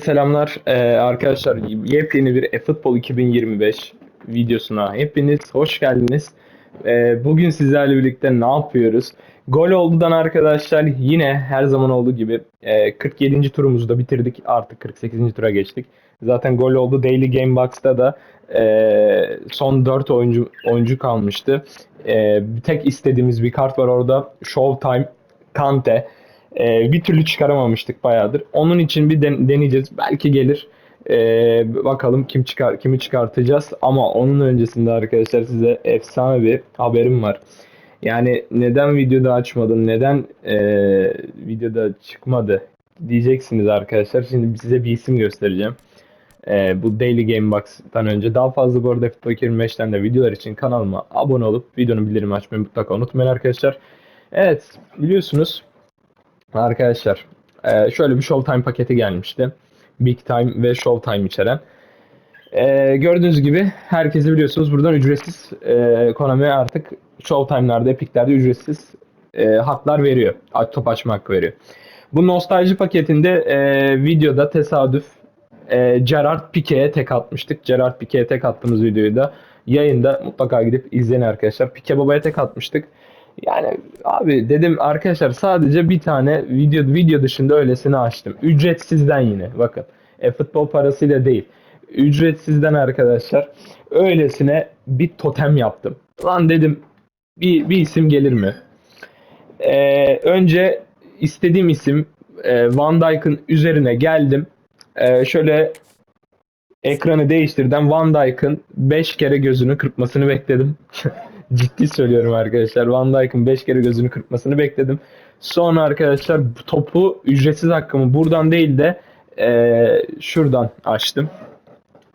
Selamlar Ee, arkadaşlar. Yepyeni bir eFootball 2025 videosuna hepiniz hoş geldiniz. Ee, bugün sizlerle birlikte ne yapıyoruz? Gol oldudan arkadaşlar yine her zaman olduğu gibi e, 47. turumuzu da bitirdik. Artık 48. tura geçtik. Zaten gol oldu Daily Game Box'ta da e, son 4 oyuncu oyuncu kalmıştı. E, tek istediğimiz bir kart var orada. Showtime Kante. Ee, bir türlü çıkaramamıştık bayağıdır. Onun için bir den- deneyeceğiz. Belki gelir. Ee, bakalım kim çıkar kimi çıkartacağız. Ama onun öncesinde arkadaşlar size efsane bir haberim var. Yani neden videoda açmadın? Neden ee, videoda çıkmadı? Diyeceksiniz arkadaşlar. Şimdi size bir isim göstereceğim. Ee, bu Daily Game Box'tan önce daha fazla bu arada FIFA 25'ten de videolar için kanalıma abone olup videonun bildirim açmayı mutlaka unutmayın arkadaşlar. Evet biliyorsunuz Arkadaşlar e, şöyle bir Showtime paketi gelmişti. Big Time ve Showtime içeren. E, gördüğünüz gibi herkesi biliyorsunuz buradan ücretsiz e, Konami artık Showtime'larda, Epic'lerde ücretsiz e, haklar veriyor. Top açma hakkı veriyor. Bu nostalji paketinde e, videoda tesadüf e, Gerard Pique'ye tek atmıştık. Gerard Pique'ye tek attığımız videoyu da yayında mutlaka gidip izleyin arkadaşlar. Pique babaya tek atmıştık. Yani abi dedim arkadaşlar sadece bir tane video video dışında öylesini açtım. Ücretsizden yine bakın. E futbol parasıyla değil. Ücretsizden arkadaşlar öylesine bir totem yaptım. Lan dedim bir, bir isim gelir mi? Ee, önce istediğim isim e, Van Dijk'ın üzerine geldim. Ee, şöyle ekranı değiştirden Van Dijk'ın 5 kere gözünü kırpmasını bekledim. Ciddi söylüyorum arkadaşlar. Van Dijk'ın 5 kere gözünü kırpmasını bekledim. Sonra arkadaşlar topu ücretsiz hakkımı buradan değil de eee, şuradan açtım.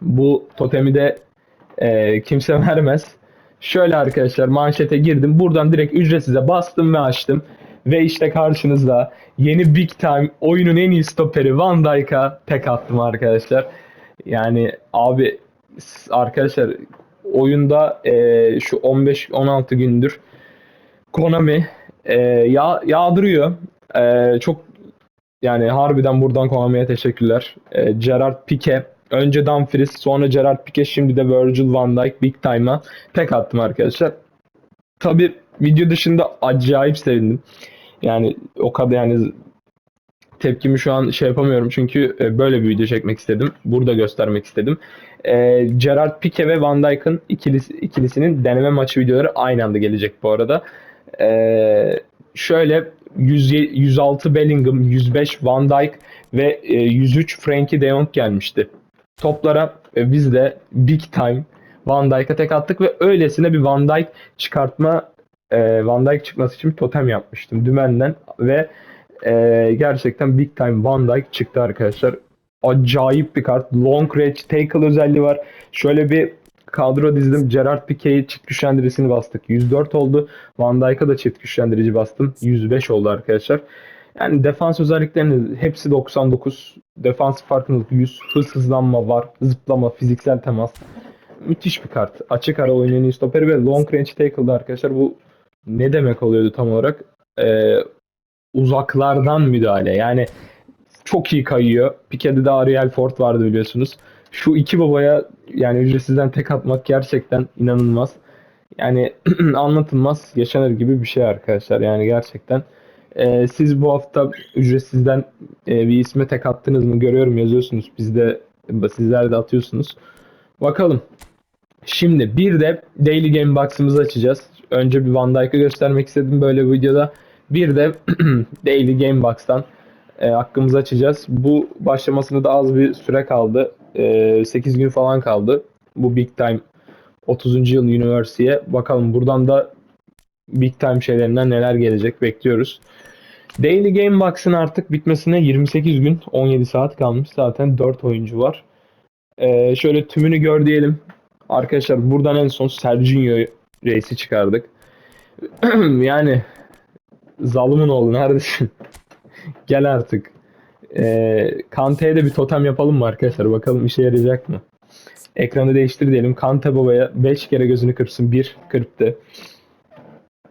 Bu totemi de eee, kimse vermez. Şöyle arkadaşlar manşete girdim. Buradan direkt ücretsize bastım ve açtım. Ve işte karşınızda yeni Big Time oyunun en iyi stoperi Van Dijk'a tek attım arkadaşlar. Yani abi arkadaşlar oyunda e, şu 15-16 gündür Konami e, yağ, yağdırıyor. E, çok yani harbiden buradan Konami'ye teşekkürler. E, Gerard Pique önce Dumfries sonra Gerard Pique şimdi de Virgil van Dijk Big Time'a tek attım arkadaşlar. Tabi video dışında acayip sevindim. Yani o kadar yani tepkimi şu an şey yapamıyorum çünkü e, böyle bir video çekmek istedim. Burada göstermek istedim. E, Gerard Pique ve Van Dijk'ın ikilisi, ikilisinin deneme maçı videoları aynı anda gelecek bu arada. E, şöyle 100, 106 Bellingham, 105 Van Dijk ve e, 103 Frankie de Jong gelmişti. Toplara e, biz de big time Van Dijk'a tek attık ve öylesine bir Van Dijk çıkartma e, Van Dijk çıkması için totem yapmıştım dümenden ve e, gerçekten big time Van Dijk çıktı arkadaşlar. Acayip bir kart. Long range tackle özelliği var. Şöyle bir kadro dizdim. Gerard Pique'yi çift güçlendirisini bastık. 104 oldu. Van Dijk'a da çift güçlendirici bastım. 105 oldu arkadaşlar. Yani defans özelliklerinin hepsi 99. Defans farkındalık 100. Hız hızlanma var. Zıplama, fiziksel temas. Müthiş bir kart. Açık ara iyi stoperi ve long range tackle'da arkadaşlar bu ne demek oluyordu tam olarak? Ee, uzaklardan müdahale. Yani çok iyi kayıyor. Pique'de de Ariel Ford vardı biliyorsunuz. Şu iki babaya yani ücretsizden tek atmak gerçekten inanılmaz. Yani anlatılmaz, yaşanır gibi bir şey arkadaşlar. Yani gerçekten. Ee, siz bu hafta ücretsizden e, bir isme tek attınız mı? Görüyorum yazıyorsunuz. Biz de sizler de atıyorsunuz. Bakalım. Şimdi bir de Daily Game Box'ımızı açacağız. Önce bir Van Dijk'ı göstermek istedim böyle bir videoda. Bir de Daily Game Box'tan e, hakkımızı açacağız. Bu başlamasına da az bir süre kaldı. E, 8 gün falan kaldı. Bu Big Time 30. yıl University'ye. Bakalım buradan da Big Time şeylerinden neler gelecek bekliyoruz. Daily Game Box'ın artık bitmesine 28 gün 17 saat kalmış. Zaten 4 oyuncu var. E, şöyle tümünü gör diyelim. Arkadaşlar buradan en son Serginho reisi çıkardık. yani Zalımın oğlu neredesin? Gel artık. Ee, Kante'ye de bir totem yapalım mı arkadaşlar? Bakalım işe yarayacak mı? Ekranı değiştir diyelim. Kante babaya 5 kere gözünü kırpsın. 1 kırptı.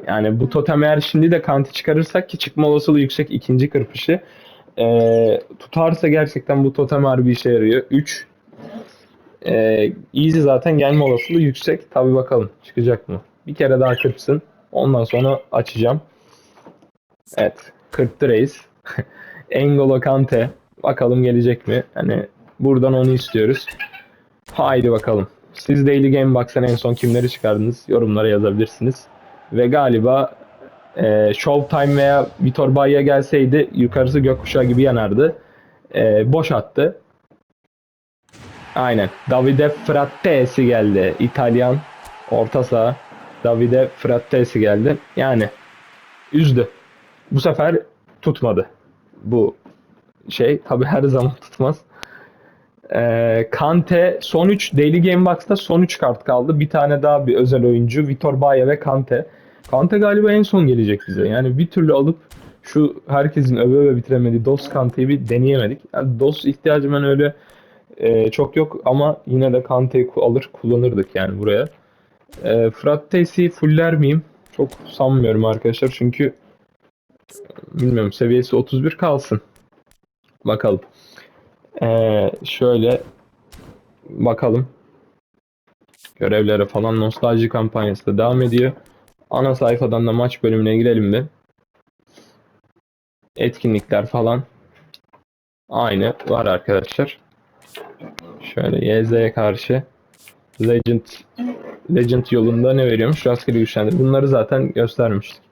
Yani bu totem eğer şimdi de Kante çıkarırsak ki çıkma olasılığı yüksek ikinci kırpışı. Ee, tutarsa gerçekten bu totem harbi işe yarıyor. 3 ee, easy zaten gelme olasılığı yüksek. Tabi bakalım çıkacak mı? Bir kere daha kırpsın. Ondan sonra açacağım. Evet. Kırptı reis. Engolo Kante. Bakalım gelecek mi? Hani buradan onu istiyoruz. Haydi bakalım. Siz Daily Game Box'tan en son kimleri çıkardınız? Yorumlara yazabilirsiniz. Ve galiba e, Showtime veya Vitor Bahia gelseydi yukarısı gökkuşağı gibi yanardı. E, boş attı. Aynen. Davide Frattesi geldi. İtalyan orta saha. Davide Frattesi geldi. Yani üzdü. Bu sefer tutmadı. Bu şey tabi her zaman tutmaz. Ee, Kante son 3 Daily Game Box'ta son 3 kart kaldı. Bir tane daha bir özel oyuncu Vitor Baye ve Kante. Kante galiba en son gelecek bize. Yani bir türlü alıp şu herkesin öve öve bitiremediği DOS Kante'yi bir deneyemedik. Yani DOS ihtiyacım ben öyle e, çok yok ama yine de Kante'yi alır kullanırdık yani buraya. E, Frattesi'yi fuller miyim? Çok sanmıyorum arkadaşlar çünkü bilmiyorum seviyesi 31 kalsın. Bakalım. Ee, şöyle bakalım. Görevlere falan nostalji kampanyası da devam ediyor. Ana sayfadan da maç bölümüne girelim bir. Etkinlikler falan. Aynı var arkadaşlar. Şöyle YZ'ye karşı Legend Legend yolunda ne veriyormuş? Rastgele güçlendir. Bunları zaten göstermiştik.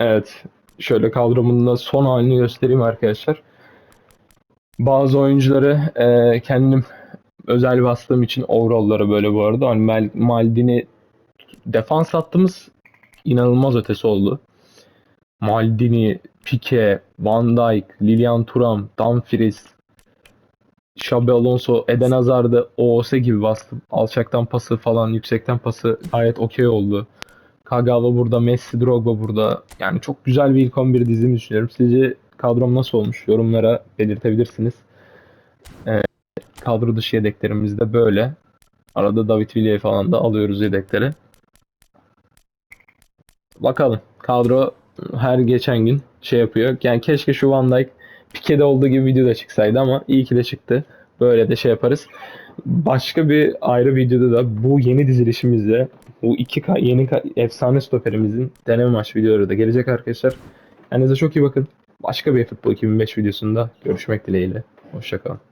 Evet. Şöyle kadromun da son halini göstereyim arkadaşlar. Bazı oyuncuları e, kendim özel bastığım için overall'ları böyle bu arada. Hani Mal- Maldini defans hattımız inanılmaz ötesi oldu. Maldini, Pique, Van Dijk, Lilian Thuram, Dumfries, Xabi Alonso, Eden Hazard'ı OOS gibi bastım. Alçaktan pası falan, yüksekten pası gayet okey oldu. Kagawa burada, Messi, Drogba burada. Yani çok güzel bir ilk 11 dizimi düşünüyorum. Sizce kadrom nasıl olmuş? Yorumlara belirtebilirsiniz. Ee, kadro dışı yedeklerimiz de böyle. Arada David Villa'yı falan da alıyoruz yedekleri. Bakalım. Kadro her geçen gün şey yapıyor. Yani keşke şu Van Dijk Pique'de olduğu gibi video da çıksaydı ama iyi ki de çıktı. Böyle de şey yaparız. Başka bir ayrı videoda da bu yeni dizilişimizde bu iki ka- yeni ka- efsane stoperimizin deneme maç videoları da gelecek arkadaşlar. Kendinize çok iyi bakın. Başka bir futbol 2005 videosunda görüşmek dileğiyle. Hoşçakalın.